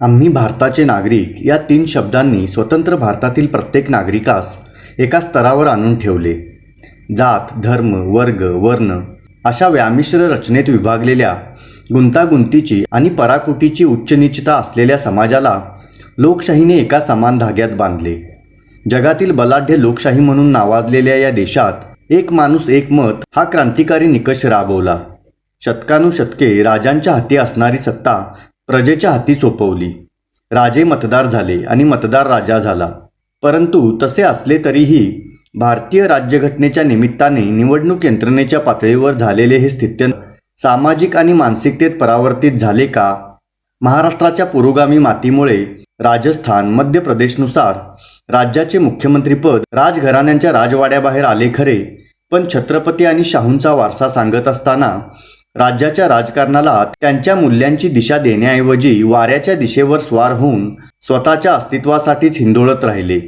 आम्ही भारताचे नागरिक. या तीन शब्दांनी स्वतंत्र भारतातील प्रत्येक नागरिकास एका स्तरावर आणून ठेवले. जात धर्म वर्ग वर्ण अशा व्यामिश्र रचनेत विभागलेल्या गुंतागुंतीची आणि पराकुटीची उच्चनीचता असलेल्या समाजाला लोकशाहीने एका समान धाग्यात बांधले. जगातील बलाढ्य लोकशाही म्हणून नावाजलेल्या या देशात एक माणूस एक मत हा क्रांतिकारी निकष राबवला. शतकानुशतके राजांच्या हाती असणारी सत्ता प्रजेच्या हाती सोपवली. राजे मतदार झाले आणि मतदार राजा झाला. परंतु तसे असले तरीही भारतीय राज्यघटनेच्या निमित्ताने निवडणूक यंत्रणेच्या पातळीवर झालेले हे स्थित्य सामाजिक आणि मानसिकतेत परावर्तित झाले का? महाराष्ट्राच्या पुरोगामी मातीमुळे राजस्थान मध्य प्रदेशनुसार राज्याचे मुख्यमंत्रीपद राजघराण्यांच्या राजवाड्याबाहेर आले खरे. पण छत्रपती आणि शाहूंचा वारसा सांगत असताना राज्याच्या राजकारणाला त्यांच्या मूल्यांची दिशा देण्याऐवजी वाऱ्याच्या दिशेवर स्वार होऊन स्वतःच्या अस्तित्वासाठीच हिंदोळत राहिले.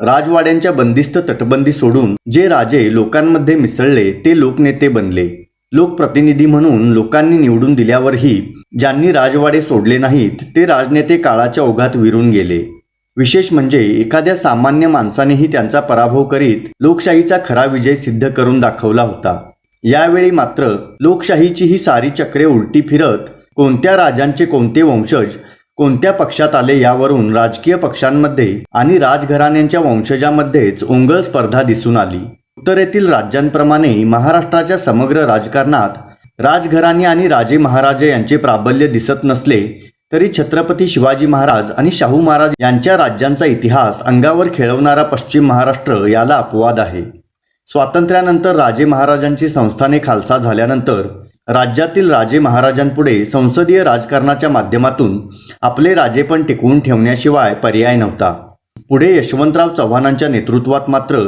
राजवाड्यांच्या बंदिस्त तटबंदी सोडून जे राजे लोकांमध्ये मिसळले ते लोकनेते बनले. लोकप्रतिनिधी म्हणून लोकांनी निवडून दिल्यावरही ज्यांनी राजवाडे सोडले नाहीत ते राजनेते काळाच्या ओघात विरून गेले. विशेष म्हणजे एखाद्या सामान्य माणसानेही त्यांचा पराभव करीत लोकशाहीचा खरा विजय सिद्ध करून दाखवला होता. यावेळी मात्र लोकशाहीची ही सारी चक्रे उलटी फिरत कोणत्या राजांचे कोणते वंशज कोणत्या पक्षात आले यावरून राजकीय पक्षांमध्ये आणि राजघराण्यांच्या वंशजामध्येच ओंगळ स्पर्धा दिसून आली. उत्तरेतील राज्यांप्रमाणे महाराष्ट्राच्या समग्र राजकारणात राजघराणे आणि राजे महाराजे यांचे प्राबल्य दिसत नसले तरी छत्रपती शिवाजी महाराज आणि शाहू महाराज यांच्या राज्यांचा इतिहास अंगावर खेळवणारा पश्चिम महाराष्ट्र याला अपवाद आहे. स्वातंत्र्यानंतर राजे महाराजांची संस्थाने खालसा झाल्यानंतर राज्यातील राजे महाराजांपुढे संसदीय राजकारणाच्या माध्यमातून आपले राजेपण टिकवून ठेवण्याशिवाय पर्याय नव्हता. पुढे यशवंतराव चव्हाणांच्या नेतृत्वात मात्र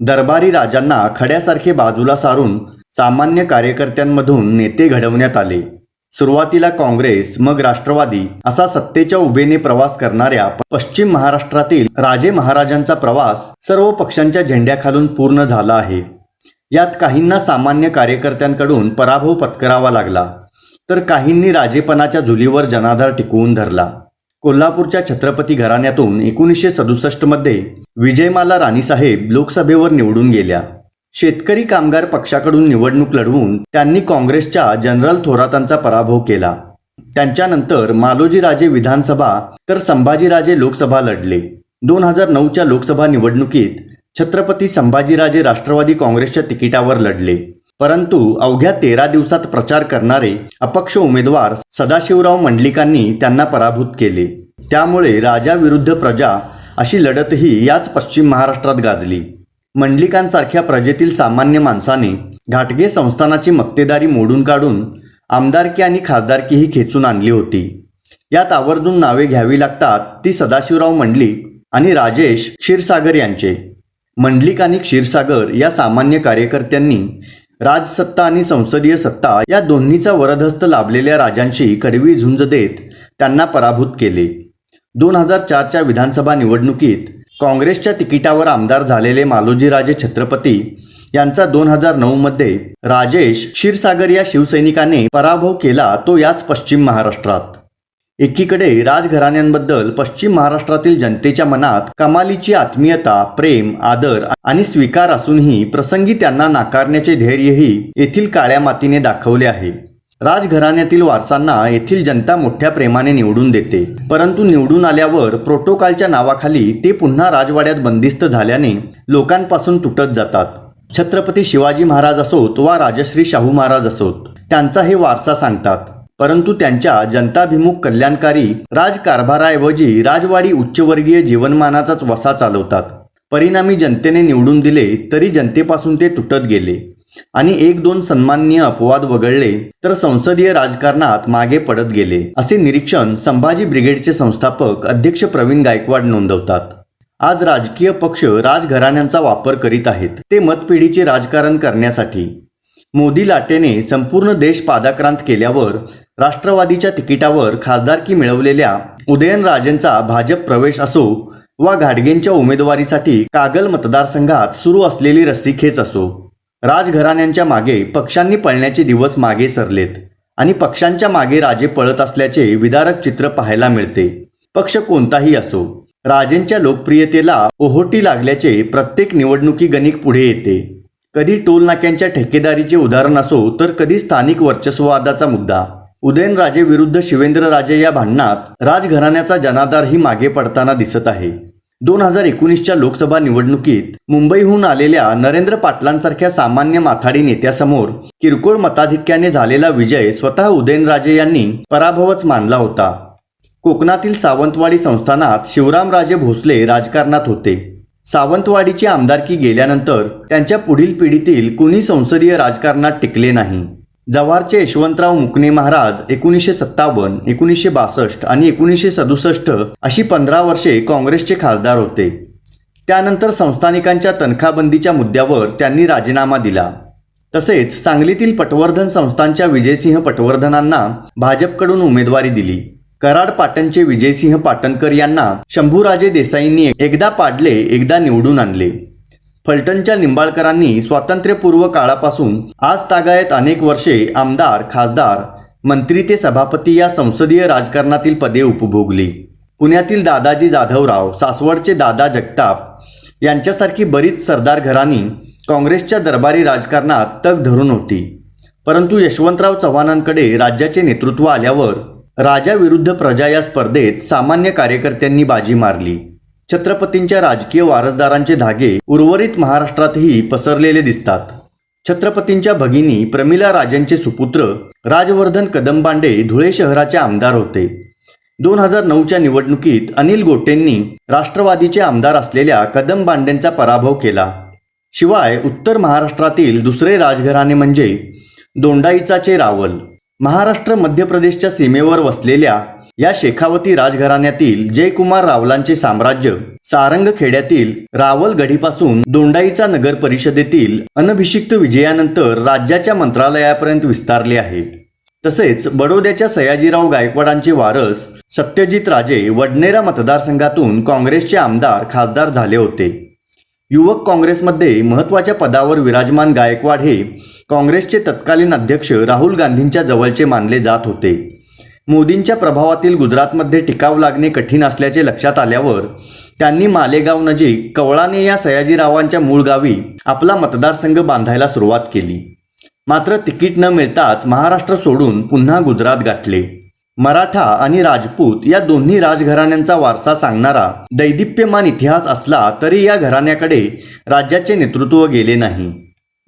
दरबारी राजांना खड्यासारखे बाजूला सारून सामान्य कार्यकर्त्यांमधून नेते घडवण्यात आले. सुरुवातीला काँग्रेस मग राष्ट्रवादी असा सत्तेच्या उभेने प्रवास करणाऱ्या पश्चिम महाराष्ट्रातील राजे महाराजांचा प्रवास सर्व पक्षांच्या झेंड्याखालून पूर्ण झाला आहे. यात काहींना सामान्य कार्यकर्त्यांकडून पराभव पत्करावा लागला तर काहींनी राजेपणाच्या झुलीवर जनाधार टिकवून धरला. कोल्हापूरच्या छत्रपती घराण्यातून एकोणीसशे सदुसष्टमध्ये विजयमाला राणीसाहेब लोकसभेवर निवडून गेल्या. शेतकरी कामगार पक्षाकडून निवडणूक लढवून त्यांनी काँग्रेसच्या जनरल थोरातांचा पराभव केला. त्यांच्यानंतर मालोजीराजे विधानसभा तर संभाजीराजे लोकसभा लढले. दोन हजार नऊच्या लोकसभा निवडणुकीत छत्रपती संभाजीराजे राष्ट्रवादी काँग्रेसच्या तिकिटावर लढले. परंतु अवघ्या तेरा दिवसात प्रचार करणारे अपक्ष उमेदवार सदाशिवराव मंडलिकांनी त्यांना पराभूत केले. त्यामुळे राजा विरुद्ध प्रजा अशी लढतही याच पश्चिम महाराष्ट्रात गाजली. मंडलिकांसारख्या प्रजेतील सामान्य माणसाने घाटगे संस्थानाची मक्तेदारी मोडून काढून आमदारकी आणि खासदारकीही खेचून आणली होती. यात आवर्जून नावे घ्यावी लागतात ती सदाशिवराव मंडलिक आणि राजेश क्षीरसागर यांचे. मंडलिक आणि क्षीरसागर या सामान्य कार्यकर्त्यांनी राजसत्ता आणि संसदीय सत्ता या दोन्हीचा वरदहस्त लाभलेल्या राजांशी कडवी झुंज देत त्यांना पराभूत केले. दोन हजार चारच्या विधानसभा निवडणुकीत काँग्रेसच्या तिकिटावर आमदार झालेले मालोजीराजे छत्रपती यांचा दोन हजार नऊमध्ये राजेश क्षीरसागर या शिवसैनिकाने पराभव केला तो याच पश्चिम महाराष्ट्रात. एकीकडे राजघराण्यांबद्दल पश्चिम महाराष्ट्रातील जनतेच्या मनात कमालीची आत्मीयता प्रेम आदर आणि स्वीकार असूनही प्रसंगी त्यांना नाकारण्याचे धैर्यही येथील काळ्या मातीने दाखवले आहे. राजघराण्यातील वारसांना येथील जनता मोठ्या प्रेमाने निवडून देते. परंतु निवडून आल्यावर प्रोटोकॉलच्या नावाखाली ते पुन्हा राजवाड्यात बंदिस्त झाल्याने लोकांपासून तुटत जातात. छत्रपती शिवाजी महाराज असोत वा राजश्री शाहू महाराज असोत त्यांचा हे वारसा सांगतात. परंतु त्यांच्या जनताभिमुख कल्याणकारी राजकारभाराऐवजी राजवाडी उच्चवर्गीय जीवनमानाचाच वसा चालवतात. परिणामी जनतेने निवडून दिले तरी जनतेपासून ते तुटत गेले. आणि एक दोन सन्माननीय अपवाद वगळले तर संसदीय राजकारणात मागे पडत गेले असे निरीक्षण संभाजी ब्रिगेडचे संस्थापक अध्यक्ष प्रवीण गायकवाड नोंदवतात. आज राजकीय पक्ष राजघराण्यांचा वापर करीत आहेत ते मतपेढीचे राजकारण करण्यासाठी. मोदी लाटेने संपूर्ण देश पादाक्रांत केल्यावर राष्ट्रवादीच्या तिकिटावर खासदारकी मिळवलेल्या उदयनराजेंचा भाजप प्रवेश असो वा घाडगेंच्या उमेदवारीसाठी कागल मतदारसंघात सुरू असलेली रस्सीखेच असो. राजघराण्यांच्या मागे पक्षांनी पळण्याचे दिवस मागे सरलेत आणि पक्षांच्या मागे राजे पळत असल्याचे विदारक चित्र पाहायला मिळते. पक्ष कोणताही असो राजेंच्या लोकप्रियतेला ओहोटी लागल्याचे प्रत्येक निवडणुकी गणिक पुढे येते. कधी टोलनाक्यांच्या ठेकेदारीचे उदाहरण असो तर कधी स्थानिक वर्चस्ववादाचा मुद्दा. उदयनराजे विरुद्ध शिवेंद्रराजे या भांडणात राजघराण्याचा जनाधारही मागे पडताना दिसत आहे. दोन हजार एकोणीसच्या लोकसभा निवडणुकीत मुंबईहून आलेल्या नरेंद्र पाटलांसारख्या सामान्य माथाडी नेत्यासमोर किरकोळ मताधिक्याने झालेला विजय स्वतः उदयनराजे यांनी पराभवच मानला होता. कोकणातील सावंतवाडी संस्थानात शिवरामराजे भोसले राजकारणात होते. सावंतवाडीची आमदारकी गेल्यानंतर त्यांच्या पुढील पिढीतील कुणी संसदीय राजकारणात टिकले नाही. जव्हारचे यशवंतराव मुकणे महाराज एकोणीसशे सत्तावन्न एकोणीसशे बासष्ट आणि एकोणीसशे सदुसष्ट अशी पंधरा वर्षे काँग्रेसचे खासदार होते. त्यानंतर संस्थानिकांच्या तनखाबंदीच्या मुद्द्यावर त्यांनी राजीनामा दिला. तसेच सांगलीतील पटवर्धन संस्थांच्या विजयसिंह पटवर्धनांना भाजपकडून उमेदवारी दिली. कराड पाटणचे विजयसिंह पाटणकर यांना शंभूराजे देसाईंनी एकदा पाडले एकदा निवडून आणले. फलटणच्या निंबाळकरांनी स्वातंत्र्यपूर्व काळापासून आज तागायत अनेक वर्षे आमदार खासदार मंत्री ते सभापती या संसदीय राजकारणातील पदे उपभोगली. पुण्यातील दादाजी जाधवराव सासवडचे दादा जगताप यांच्यासारखी बरीच सरदार घराणी काँग्रेसच्या दरबारी राजकारणात तग धरून होती. परंतु यशवंतराव चव्हाणांकडे राज्याचे नेतृत्व आल्यावर राजाविरुद्ध प्रजा या स्पर्धेत सामान्य कार्यकर्त्यांनी बाजी मारली. छत्रपतींच्या राजकीय वारसदारांचे धागे उर्वरित महाराष्ट्रातही पसरलेले दिसतात. छत्रपतींच्या भगिनी प्रमिला राजेंचे सुपुत्र राजवर्धन कदमबांडे धुळे शहराचे आमदार होते. दोन हजार नऊच्या निवडणुकीत अनिल गोटेंनी राष्ट्रवादीचे आमदार असलेल्या कदमबांडेंचा पराभव केला. शिवाय उत्तर महाराष्ट्रातील दुसरे राजघराणे म्हणजे दोंडाईचाचे रावल. महाराष्ट्र मध्य प्रदेशच्या सीमेवर वसलेल्या या शेखावती राजघराण्यातील जयकुमार रावलांचे साम्राज्य सारंगखेड्यातील रावल गढीपासून दोंडाईचा नगर परिषदेतील अनभिषिक्त विजयानंतर राज्याच्या मंत्रालयापर्यंत विस्तारले आहे. तसेच बडोद्याच्या सयाजीराव गायकवाडांचे वारस सत्यजित राजे वडनेरा मतदारसंघातून काँग्रेसचे आमदार खासदार झाले होते. युवक काँग्रेसमध्ये महत्त्वाच्या पदावर विराजमान गायकवाड हे काँग्रेसचे तत्कालीन अध्यक्ष राहुल गांधींच्या जवळचे मानले जात होते. मोदींच्या प्रभावातील गुजरातमध्ये टिकाव लागणे कठीण असल्याचे लक्षात आल्यावर त्यांनी मालेगाव नजीक कवळाने या सयाजीरावांच्या मूळ गावी आपला मतदारसंघ बांधायला सुरुवात केली. मात्र तिकीट न मिळताच महाराष्ट्र सोडून पुन्हा गुजरात गाठले. मराठा आणि राजपूत या दोन्ही राजघराण्यांचा वारसा सांगणारा दैदिप्यमान इतिहास असला तरी या घराण्याकडे राज्याचे नेतृत्व गेले नाही.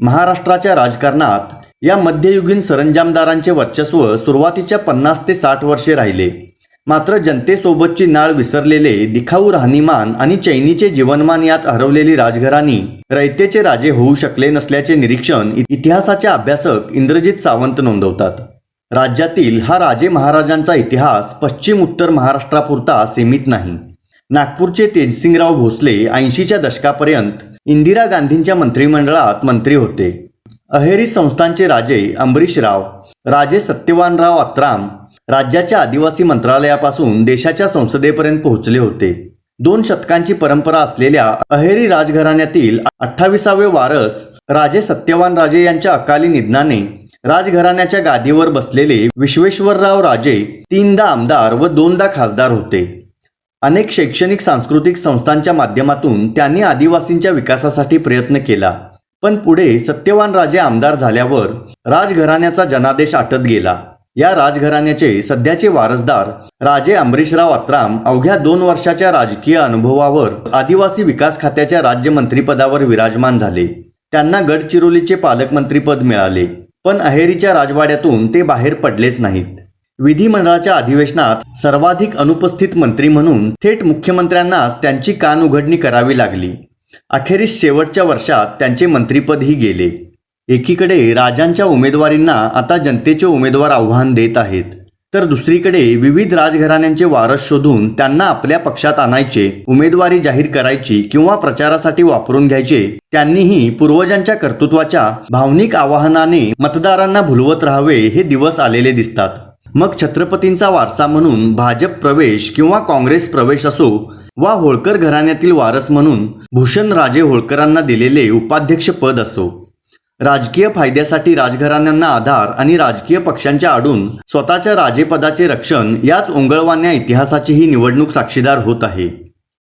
महाराष्ट्राच्या राजकारणात या मध्ययुगीन सरंजामदारांचे वर्चस्व सुरुवातीच्या पन्नास ते साठ वर्षे राहिले. मात्र जनतेसोबतची नाळ विसरलेले दिखाऊ राहणीमान आणि चैनीचे जीवनमान यात हरवलेली राजघराणी रयतेचे राजे होऊ शकले नसल्याचे निरीक्षण इ- इतिहासाचे अभ्यासक इंद्रजित सावंत नोंदवतात. राज्यातील हा राजे महाराजांचा इतिहास पश्चिम उत्तर महाराष्ट्रापुरता सीमित नाही. नागपूरचे तेजसिंगराव भोसले ऐंशीच्या दशकापर्यंत इंदिरा गांधींच्या मंत्रिमंडळात मंत्री होते. अहेरी संस्थांचे राजे अंबरीशराव राजे सत्यवानराव अत्राम राज्याच्या आदिवासी मंत्रालयापासून देशाच्या संसदेपर्यंत पोहोचले होते. दोन शतकांची परंपरा असलेल्या अहेरी राजघराण्यातील अठ्ठावीसावे वारस राजे सत्यवान राजे यांच्या अकाली निधनाने राजघराण्याच्या गादीवर बसलेले विश्वेश्वरराव राजे तीनदा आमदार व दोनदा खासदार होते. अनेक शैक्षणिक सांस्कृतिक संस्थांच्या माध्यमातून त्यांनी आदिवासींच्या विकासासाठी प्रयत्न केला. पण पुढे सत्यवान राजे आमदार झाल्यावर राजघराण्याचा जनादेश आटत गेला. या राजघराण्याचे सध्याचे वारसदार राजे अंबरीशराव अत्राम अवघ्या दोन वर्षाच्या राजकीय अनुभवावर आदिवासी विकास खात्याच्या राज्यमंत्रीपदावर विराजमान झाले. त्यांना गडचिरोलीचे पालकमंत्रीपद मिळाले. पण अहेरीच्या राजवाड्यातून ते बाहेर पडलेच नाहीत. विधिमंडळाच्या अधिवेशनात सर्वाधिक अनुपस्थित मंत्री म्हणून थेट मुख्यमंत्र्यांनाच त्यांची कान उघडणी करावी लागली. अखेरीस शेवटच्या वर्षात त्यांचे मंत्रीपदही गेले. एकीकडे राजांच्या उमेदवारींना आता जनतेचे उमेदवार आव्हान देत आहेत. तर दुसरीकडे विविध राजघराण्यांचे वारस शोधून त्यांना आपल्या पक्षात आणायचे उमेदवारी जाहीर करायची किंवा प्रचारासाठी वापरून घ्यायचे त्यांनीही पूर्वजांच्या कर्तृत्वाच्या भावनिक आवाहनाने मतदारांना भुलवत राहावे हे दिवस आलेले दिसतात. मग छत्रपतींचा वारसा म्हणून भाजप प्रवेश किंवा काँग्रेस प्रवेश असो वा होळकर घराण्यातील वारस म्हणून भूषण राजे होळकरांना दिलेले उपाध्यक्ष पद असो. राजकीय फायद्यासाठी राजघराण्यांना आधार आणि राजकीय पक्षांच्या आडून स्वतःच्या राजेपदाचे रक्षण याच ओंगळवान्या इतिहासाची ही निवडणूक साक्षीदार होत आहे.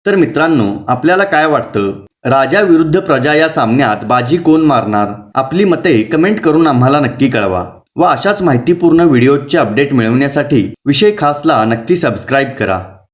तर मित्रांनो आपल्याला काय वाटतं? राजा विरुद्ध प्रजा या सामन्यात बाजी कोण मारणार? आपली मते कमेंट करून आम्हाला नक्की कळवा. व अशाच माहितीपूर्ण व्हिडिओचे अपडेट मिळवण्यासाठी विषय खासला नक्की सबस्क्राईब करा.